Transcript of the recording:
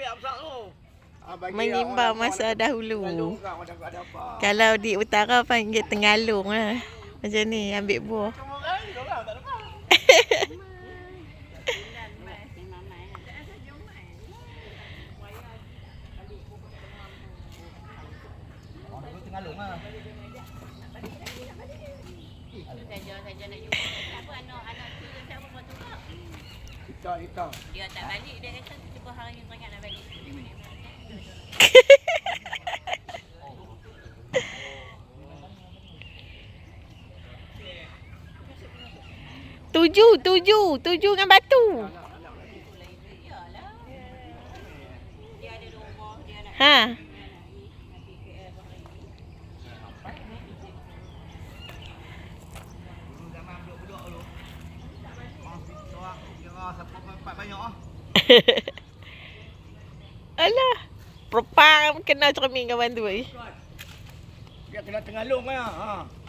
Ah, masa orang- dahulu. Kalau di utara panggil tengalung lah. Macam ni, ambil buah. Cuma kan, orang tak dapat. Memang mai. Orang tu Tenggalung ah. Itu saja saja nak jumpa. Tak apa anak anak tu siapa buat tu kak. Kita, kita. Dia tak balik dia kata cuba hari ni Tujuh, tujuh. Tujuh dengan batu. Ha. Ah, ah. Alah. Propang kena cermin kawan tu. Dia kena Tenggalung ah. Ha.